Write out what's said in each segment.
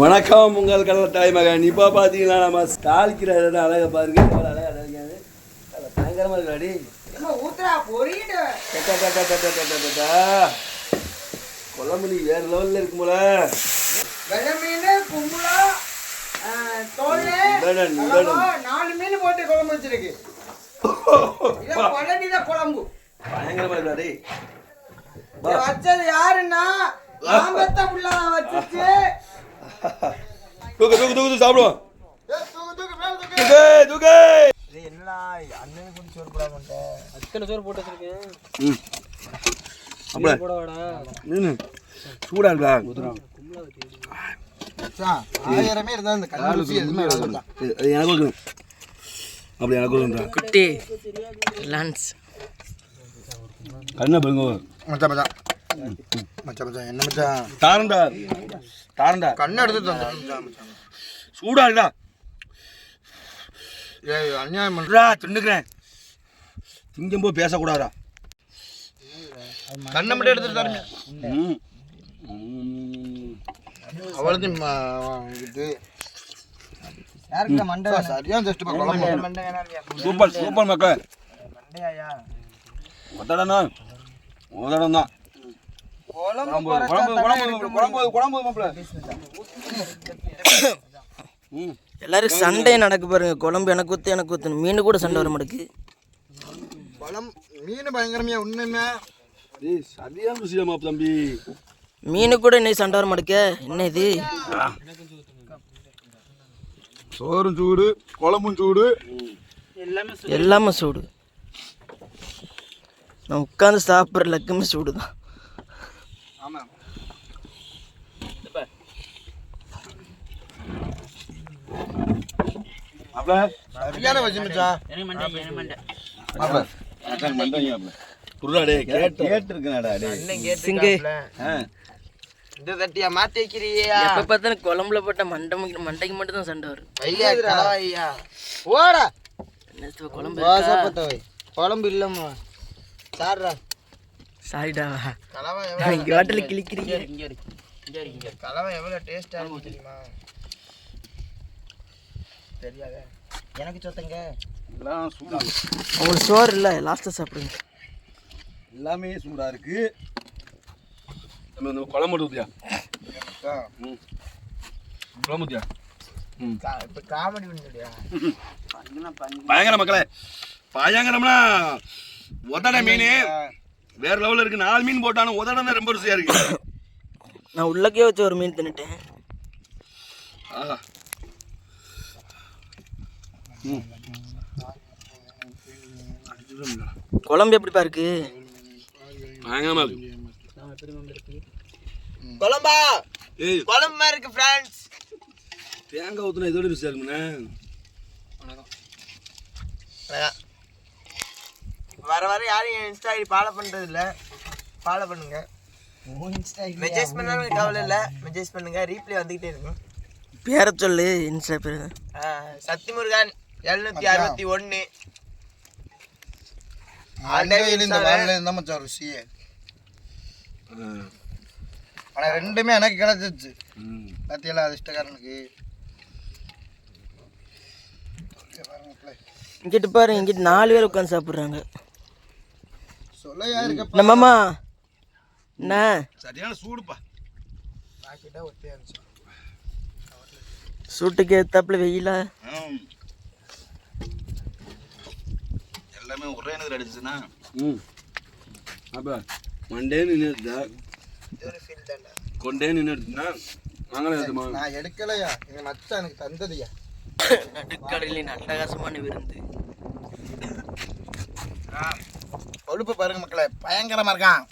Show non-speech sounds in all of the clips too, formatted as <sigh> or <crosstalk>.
வணக்கம் உங்கள் கடல் தாய்மகன் இப்போ பார்த்தீங்கன்னா நம்ம தாளிக்கிற இடம் அழகா பாருங்க. எவ்வளோ அழகா அழகாது பயங்கரமாக இருக்காடி பொறியிடு. கொல்லமணி வேற லெவலில் இருக்கும் போல. நாலு மீன் போட்டு குழம்பு வச்சிருக்கு. <laughs> குழம்பு. பயங்கரமாக இருக்காடி வச்சது யாருன்னா வச்சுச்சு தூக்கு தூக்கு தூக்கு சாப்பிடுவோம். தூக்கு, தூக்கு, என்னடா அண்ணனுக்கு கொஞ்சம் சோறு போடாமட்ட அத்தனை சோறு போட்டு வச்சிருக்கேன். ம். அப்படியே சூடாக இருக்கா ஆயிரமே இருந்தா இந்த அது எனக்கு அப்படி குட்டி லான்ஸ். கண்ணை பாருங்க. மச்சான் மச்சான். மச்சான் மச்சான் என்ன மச்சான்? தாரண்டா தாரண்டா கண்ணை எடுத்து தந்தேன் மச்சான் மச்சான் சூடா இருக்கா ஏய் அநியாயம் பண்ற சொல்றா தின்னுக்கிறேன். திங்கும்போது பேசக்கூடாதா கண்ணை மட்டும் எடுத்துட்டு தரேன் ம் ம். அவ்வளோத்தையும் இது. யாருக்கு மண்டை சரியா ஜஸ்ட் குழம்பு. சூப்பர் சூப்பர் மக்கள். ஒத்தடம் தான். ஒத்தடம் தான். குழம்பு குழம்பு குழம்பு குழம்பு குழம்பு மாப்பிள்ள. ம். எல்லாரும் சண்டை நடக்கு பாருங்க. குழம்பு எனக்கு ஊத்து எனக்கு ஊத்து மீன் கூட சண்டை வர மாட்டேக்கு பழம் மீன் பயங்கரமையா சரியான மாப்பு தம்பி. மீனு கூட இன்னைக்கு சண்டை வர மாட்டேக்க. என்ன இது? சோறும் சூடு குழம்பும் சூடு. எல்லாமே சூடு. நான் உட்காந்து சாப்பிட்ற லக்குமே சூடு தான் மாப்பிள்ள சரியான வச்சு மச்சான் புருடா டே கேட்டு கேட்டுருக்கேன்டா டே சிங்கு. ஆ. இந்த தட்டியா மாத்தி வைக்கிறியா? எப்போ பார்த்தாலும் குழம்புல போட்ட மண்டை மண்டைக்கு மட்டும் தான் சண்டை வரும். ஐயா ஐயா ஓடா. குழம்பு குழம்பு இல்லம்மா. சாடுறா சாரிடா கலவை இங்கே வாட்டில் கிளிக்கிறீங்க எவ்வளோ கலவை எவ்வளோ டேஸ்டாக இருக்கும் தெரியுமா? தெரியாத. எனக்கு சொத்தங்க. எல்லாம் சூடா உங்களுக்கு சோறு இல்லை லாஸ்ட்டாக சாப்பிடுங்க. எல்லாமே சூடா இருக்கு. நம்ம இந்த குழம்பு ஊத்தியா? ம். குழம்பு ஊத்தியா? ம். இப்போ காமெடி பயங்கர மக்களே. பயங்கரம்னா உதட மீன் வேற லெவலில் இருக்கு. நாலு மீன் போட்டாலும் உதடம் தான் ரொம்ப ருசியா இருக்கு. நான் உள்ளக்கே வச்சு ஒரு மீன் தின்னுட்டேன். ஆஹா. குழம்பு எப்படிப்பா இருக்கு? பயங்கரமா இருக்கு. குழம்பா? குழம்பு இருக்கு ஃப்ரெண்ட்ஸ் தேங்காய் ஊத்துனா இதோட ருசியா இருக்குண்ணே வர வர யாரும் என் இன்ஸ்டா ஐடி ஃபாலோ பண்றது இல்ல ஃபாலோ பண்ணுங்க மெசேஜ் பண்ணாலும் கவலை இல்ல. மெசேஜ் பண்ணுங்க. ரீப்ளே வந்துகிட்டே இருக்கும். பேரை சொல்லு இன்ஸ்டா பேர். சத்திமுருகன் எழுநூத்தி அறுபத்தி ஒன்னு. ஆனா ரெண்டுமே எனக்கு கிடைச்சிச்சு பாத்தியெல்லாம் அதிர்ஷ்டக்காரனுக்கு. இங்கிட்டு பாரு இங்கிட்டு நாலு பேர் உட்காந்து சாப்பிட்றாங்க. சொல்ல யாருக்கு நம்மம்மா என்ன சரியான சூடுப்பா. பாக்கிட்டா ஒத்தியா இருந்துச்சு சூட்டுக்கு ஏத்தாப்புல வெயிலா. எல்லாமே ஒரே நேரம் அடிச்சுன்னா ம். அப்போ மண்டே நின்று இது ஒரு ஃபீல் தான்டா. கொண்டே நின்று எடுத்துனா நாங்களே எடுத்துமா நான் எடுக்கலையா? எங்க மச்சான் எனக்கு தந்ததுயா? நடுக்கடலின் அட்டகாசமான விருந்து. கொழுப்பு பாருங்க மக்களே பயங்கரமா இருக்கான்.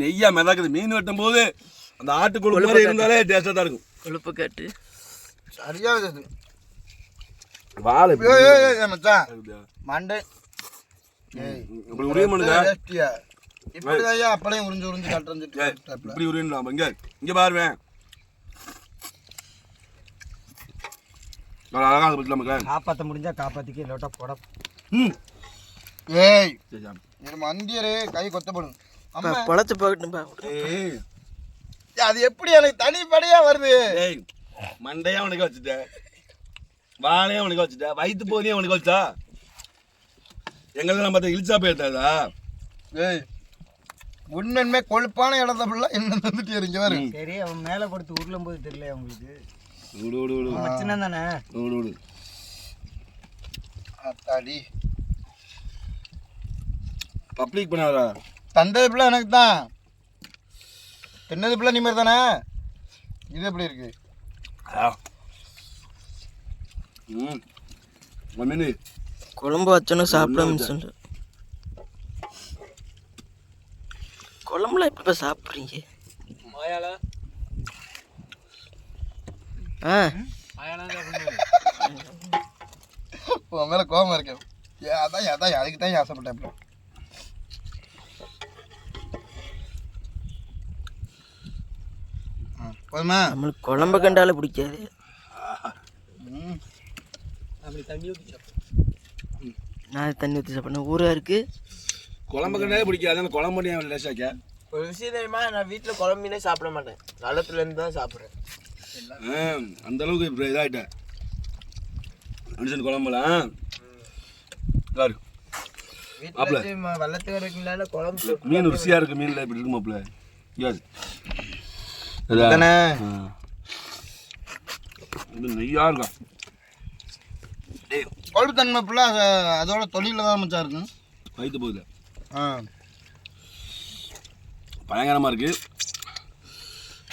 நெய்யா மிதக்குது. மீன் வெட்டும் போது அந்த ஆட்டுக்குழு மாதிரி இருந்தாலே டேஸ்டாக தான் இருக்கும். கொழுப்பு காட்டு. சரியா இருக்குது. வாழை ஏய், ஏய், ஏய், மச்சான். மண்டை. ஏய் இப்படி உரிய வேஷ்டியா இப்படிதான் அப்பளையும் உறிஞ்சு உறிஞ்சு கட்டுறது இப்படி உரியலாம் இங்க இங்க பாருவேன் அழகாக பச்சலாமக்கா காப்பாற்ற முடிஞ்சா காப்பாத்திக்க இல்லாட்டா போட ம். ஏய். இது மந்தியரே கை கொத்தப்படும். அம்மா. பொழைச்சு போகட்டும்பா. ஏய். அது எப்படி எனக்கு தனிப்படையா வருது? ஏய் மண்டையா அவனுக்கு வச்சுட்ட. வாழையும் அவனுக்கு வச்சுட்ட. வயிற்று போதையும் அவனுக்கு வச்சா? எங்களெல்லாம் பார்த்தா இழிச்சா போயிருந்தாதா ஏய் உண்மையுமே கொழுப்பான இடத்த ஃபுல்லாக என்ன வந்துட்டு இருங்க பாரு. சரி அவன் மேலே படுத்து உருளும் போது தெரியல உங்களுக்கு? விடு விடு விடு. மச்சினா தானே விடு விடு. அத்தாடி. பப்ளிக் பண்ணாதா தந்தது பிள்ளை எனக்கு தான் தின்னது பிள்ளை நீ மாதிரி தானே? இது எப்படி இருக்கு? ம். ஒரு மீன். குழம்பு வச்சோன்னு சாப்பிட சொல்ற குழம்புல எப்போ சாப்பிட்றீங்க? ஆ. உன் மேலே கோபம் இருக்கு. ஏ அதான் அதான் அதுக்கு தான் ஆசைப்பட்டேன் இப்போ ஆ, போதுமா? நம்மளுக்கு குழம்பு கண்டாலே பிடிக்காது. ம். நான் தண்ணி ஊற்றி சாப்பிட்றேன். ஊராக இருக்கு. குழம்பு கண்டாலே பிடிக்காது. அந்த குழம்பு பண்ணி லேசாக்க? ஒரு விஷயம் தெரியுமா? நான் வீட்டில் குழம்புனே சாப்பிட மாட்டேன். நல்லத்துலேருந்து தான் சாப்பிட்றேன். அந்த அளவுக்கு இப்போ இதாகிட்டேன் மனுஷன் குழம்புலாம் இருக்கீங்களா குழம்பு மீன் ருசியாக இருக்கு. மீனில் இப்படி இருக்கு மாப்பிள்ள யாது தானே இது நெய்யா இருக்கா? டேய் கொழுப்பு தன்மை ஃபுல்லாக அதோட தொழிலில் தான் மச்சா இருக்கும் வயிற்று போகுது. ஆ. பயங்கரமாக இருக்குது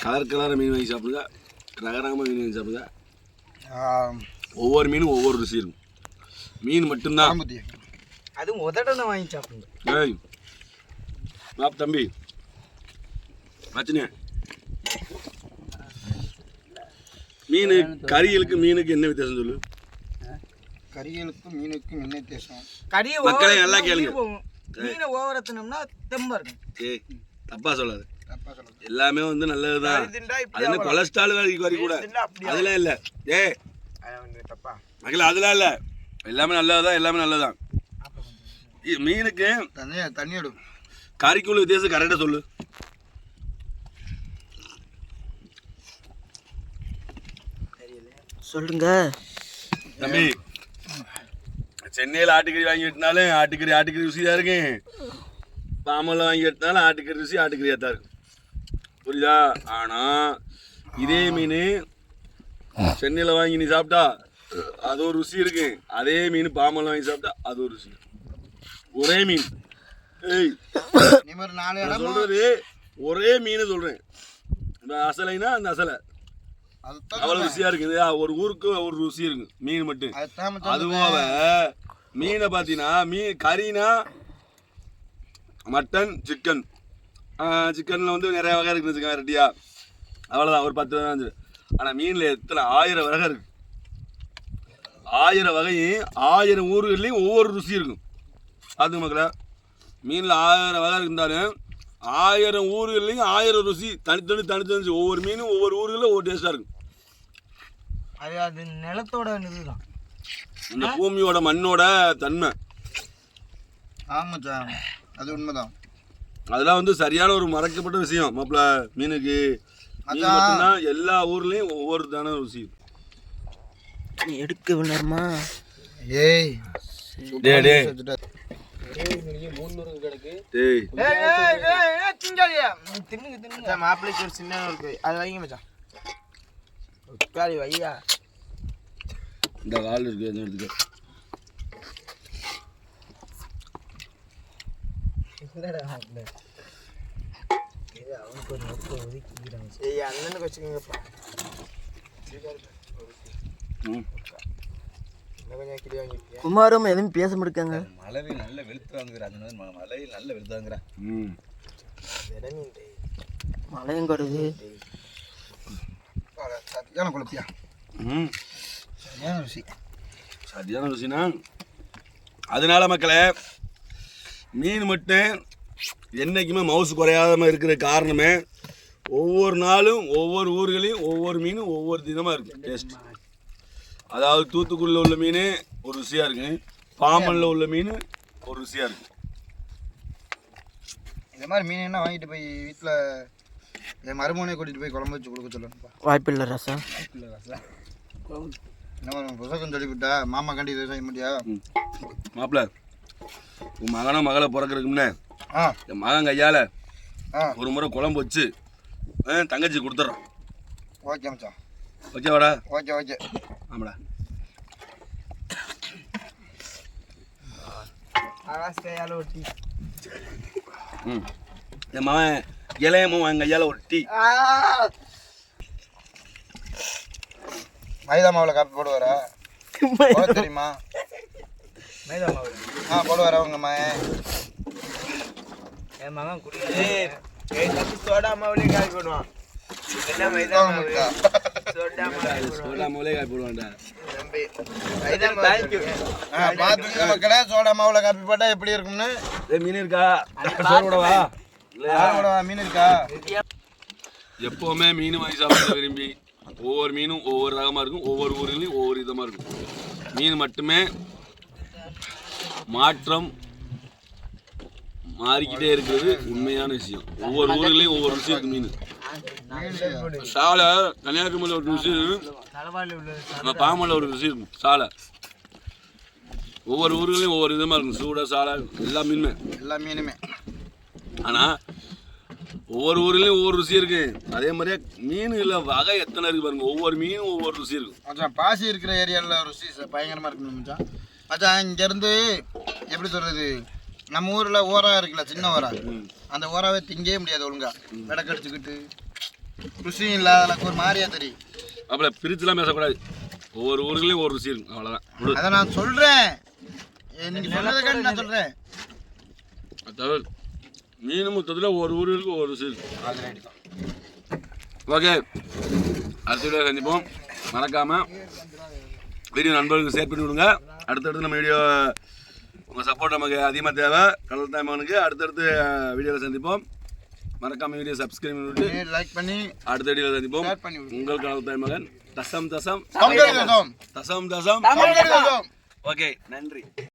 கலர் கலர் மீன் வாங்கி சாப்பிடுங்க ரகரகமாக மீன் வாங்கி சாப்பிடுங்க ஆ, ஒவ்வொரு மீனும் ஒவ்வொரு ருசி இருக்கும். மீன் மட்டும்தான். அதுவும் உதடனை வாங்கி சாப்பிடுங்க ஏய் மாப் தம்பி. மச்சினே மீன் கறிகளுக்கு மீனுக்கு என்ன வித்தியாசம் சொல்லு? கறிகளுக்கும் மீனுக்கும் என்ன வித்தியாசம்? கறியை மக்களே நல்லா கேளுங்க. மீனை ஓவர தினோம்னா தெம்பா இருக்கும். ஏய் தப்பா சொல்லாது. எல்லாமே வந்து நல்லதுதான். அது என்ன கொலஸ்ட்ரால் வரைக்கும் வரைக்கும் கூட. அதெல்லாம் இல்லை. தப்பா? மக்கள் அதெல்லாம் இல்லை. எல்லாமே நல்லதுதான் எல்லாமே நல்லதுதான். மீனுக்கு தண்ணி தண்ணி எடு. கறிக்குள்ள வித்தியாசம் கரெக்டாக சொல்லு. சொல்லுங்க. தம்பி சென்னையில் ஆட்டுக்கறி வாங்கி வெட்டினாலும் ஆட்டுக்கறி ஆட்டுக்கறி ருசியாக இருக்கு பாமலில் வாங்கி வெட்டினாலும் ஆட்டுக்கறி ருசி ஆட்டுக்கறியாக தான் இருக்கும். புரியுதா? ஆனால் இதே மீன் சென்னையில் வாங்கி நீ சாப்பிட்டா அது ஒரு ருசி இருக்கு. அதே மீன் பாமலில் வாங்கி சாப்பிட்டா அது ஒரு ருசி. ஒரே மீன். ஏய் சொல்றது ஒரே மீன் சொல்கிறேன் இந்த அசலைனா அந்த அசலை. அதுதான் அவ்வளோ ருசியாக இருக்குது. ஒரு ஊருக்கு ஒரு ருசி இருக்கு. மீன் மட்டும். அவ மீனை பார்த்தீங்கன்னா மீன் கறினா மட்டன் சிக்கன் சிக்கனில் வந்து நிறைய வகை இருக்குன்னு வச்சுக்கோங்க ரெட்டியா அவ்வளோதான் ஒரு பத்து வகை இருந்துச்சு ஆனால் மீனில் எத்தனை ஆயிரம் வகை இருக்கு. ஆயிரம் வகையும் ஆயிரம் ஊர்கள்லையும் ஒவ்வொரு ருசி இருக்கும். அது மக்களே மீனில் ஆயிரம் வகை இருந்தாலும் ஆயிரம் ஊர்கள்லையும் ஆயிரம் ருசி தனித்தனி தனித்தனி ஒவ்வொரு மீனும் ஒவ்வொரு ஊர்களில் ஒவ்வொரு டேஸ்ட்டாக இருக்கும். அது அது நிலத்தோட இதுதான். இந்த பூமியோட மண்ணோட தன்மை. ஆமாம் மச்சான் அது உண்மைதான். அதெல்லாம் வந்து சரியான ஒரு மறக்கப்பட்ட விஷயம். மாப்பிள மீனுக்கு மீன் அதான். எல்லா ஊர்லயும் ஒவ்வொரு தான ருசி நீ எடுக்க வேணாமா ஏய் டேய் டேய். மாப்பிள்ளைக்கு ஒரு சின்ன இருக்கு. அது வைங்க மச்சான். உட்காரி வையா. இந்த கால் இருக்கு அந்த எடுத்துக்க ஏய் அண்ணனுக்கு வச்சுக்கோங்கப்பா. ம். இன்னும் கொஞ்சம் கிளி வாங்கிட்டியா குமாரும் எதுவும் பேச மாட்டேங்க மலையில் நல்ல வெளுத்து வாங்குறா அந்த மாதிரி ம- மலையில் நல்ல வெளுத்து வாங்குறா. ம். விடனின்றே மழையும் குறையுது சரியான குழப்பியா? ம். சரியான ருசி. சரியான ருசினா அதனால மக்களே மீன் மட்டும் என்னைக்குமே மவுசு குறையாம இருக்கிற காரணமே ஒவ்வொரு நாளும் ஒவ்வொரு ஊர்களையும் ஒவ்வொரு மீனும் ஒவ்வொரு தினமாக இருக்கும் டேஸ்ட் அதாவது தூத்துக்குடியில் உள்ள மீன் ஒரு ருசியாக இருக்கு. பாம்பனில் உள்ள மீன் ஒரு ருசியாக இருக்கு. இந்த மாதிரி மீன் என்ன வாங்கிட்டு போய் வீட்டில் என் மருமகனை கூட்டிட்டு போய் குழம்பு வச்சு கொடுக்க சொல்லணும்ப்பா வாய்ப்பில்லை ராசா என்ன மருமகன் புசக்கம் சொல்லிவிட்டா மாமா கண்டி செய்ய முடியா மாப்பிள்ள உன் மகனோ மகளை பிறக்கிறதுக்கு முன்னே ஆ என் மகன் கையால் ஆ ஒரு முறை குழம்பு வச்சு ஆ, தங்கச்சி கொடுத்துட்றோம் ஓகே மச்சான் ஓகேவாடா ஓகே ஓகே ஆமாடா ஆகாஷ் கையால ஒட்டி ம் என் மகன் இளைய மகன் கையால் ஒரு டீ மைதா மாவில் காப்பி போடுவாரா போட தெரியுமா மைதா மாவு ஆ போடுவாரா உங்க மகன் என் மகன் குடி சோடா மாவுலயே காய் போடுவான் சோடா மாவில் காப்பி போட்டால் எப்படி இருக்கும்னு? மீன் இருக்கா? சோறு கூடவா மீன் இருக்கா? எப்போவுமே மீன் வாங்கி சாப்பிட விரும்பி. ஒவ்வொரு மீனும் ஒவ்வொரு ரகமாக இருக்கும். ஒவ்வொரு ஊர்லேயும் ஒவ்வொரு விதமாக இருக்கும். மீன் மட்டுமே மாற்றம் மாறிக்கிட்டே இருக்கிறது உண்மையான விஷயம். ஒவ்வொரு ஊர்லேயும் ஒவ்வொரு இருக்கு மீன். சாலை கன்னியாகுமரியில் ஒரு ருசி இருக்கும் தலைவாழி உள்ள நம்ம பாமலில் ஒரு ருசி இருக்கும் சாலை. ஒவ்வொரு ஊர்களையும் ஒவ்வொரு விதமாக இருக்கும். சூட சாலை எல்லா மீனுமே. எல்லா மீனுமே. ஆனால் ஒவ்வொரு ஊர்லேயும் ஒவ்வொரு ருசி இருக்கு. அதே மாதிரியே மீன்களில் வகை எத்தனை இருக்கு பாருங்க. ஒவ்வொரு மீனும் ஒவ்வொரு ருசி இருக்கும் மச்சான் பாசி இருக்கிற ஏரியாவில் ருசி ச- பயங்கரமா இருக்கணும் மச்சான். மச்சான் இங்கேருந்து எப்படி சொல்றது? நம்ம ஊரில் ஓரா இருக்குல்ல சின்ன ஓரா. அந்த ஓராவை திங்கவே முடியாது ஒழுங்கா. விடக்கடிச்சுக்கிட்டு ருசியும் இல்லாத ஒரு மாதிரியா தெரியும். அப்பல பிரிச்சுலாம் பேசக்கூடாது. ஒவ்வொரு ஊர்களையும் ஒவ்வொரு ருசி இருக்கும் அவ்வளோதான் அதை நான் சொல்றேன். ஏ, நீங்க சொன்னதுக்காண்டி நான் சொல்றேன். தவிர மீன் மொத்தத்தில் ஒவ்வொரு ஊருக்கு ருசி இருக்கும் ஓகே. அடுத்த வீடியோ சந்திப்போம். மறக்காமல் வீடியோ நண்பர்களுக்கு ஷேர் பண்ணி விடுங்க. அடுத்தடுத்து நம்ம வீடியோ உங்கள் சப்போர்ட் நமக்கு அதிகமாக தேவை. கடல் தாய்மகனுக்கு அடுத்தடுத்து வீடியோவில் சந்திப்போம். மறக்காமல் வீடியோ சப்ஸ்கிரைப் பண்ணிவிட்டு லைக் பண்ணி அடுத்த வீடியோவில் சந்திப்போம். உங்கள் கடல் தாய்மகன் தசம் தசம். தேசம் தேசம். ஓகே நன்றி.